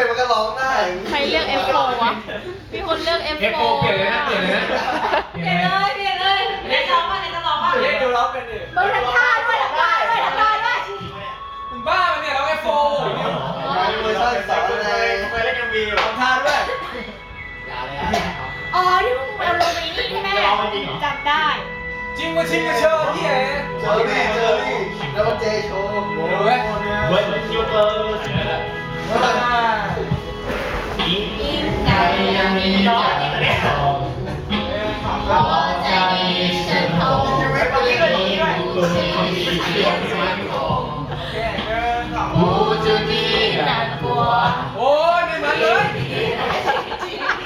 เขาไม่เป็นมันก็ร้องได้ใครเลือก F4 วะมีคนเลือก F4 เอฟโฟเปลี่ยนเลยนะเปลี่ยนเลยนะเปลี่ยนเลยเปลี่ยนเลยเล่นร้องว่าเล่นจะร้องว่าเล่นดูร้องเป็นดิมึงทำท่าด้วยทำท่าด้วยทำท่าด้วยมึงบ้ามันเนี่ยร้องเอฟโฟมีเวอร์ชันสอนในไปเล่นยังมีทำท่าด้วยอ๋อที่มึงเอาลงไปนี่ใช่ไหมจำได้จริงว่าชิงกับเชอร์ที่ไหนเจอรี่เจอรี่แล้ 你的自我在你身后为你不惜一切罪过不准你难过我的心陪你把自我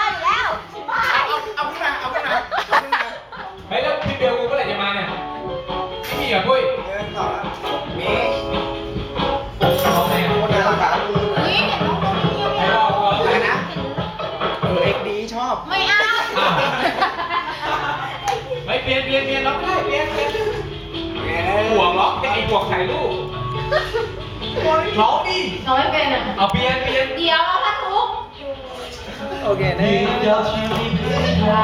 ะอยู่แล้วไป เอาขึ้นมาเอาขึ้นมา เฮ้ยแล้วพี่เบลกูเมื่อไหร่จะมาเนี่ยไม่มีเหรอปุ้ย มี อบไม่เอาไม่เปลี่ยนเปลี่ยนเปลี่ยนร้องได้เปลี่ยนเปลี่ยนห่วงร้องเป็นไอ้ห่วงถ่ายรูปร้องดิน้องไม่เป็นอะเอาเปลี่ยนเปลี่ยนเดี๋ยวเราพันทุกโอเคนะยอมชีวิตเพื่อใคร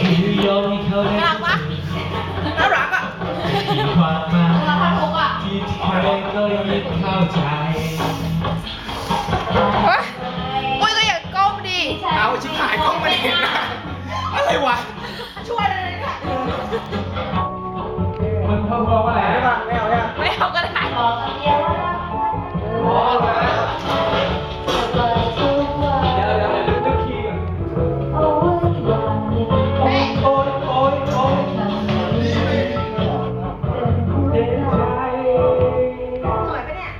คือยอมให้เขาได้น่ารักปะน่ารักอะที่ความหมายเราพันทุกอะที่ใครก็ยิ่งเข้าใจ อะไรวะช่วยเลยเนี่ยมันเพิ่มเพิ่มอะไรได้บ้างไม่เอาเนี่ไม่เอาก็ได้สวยปะเนี่ย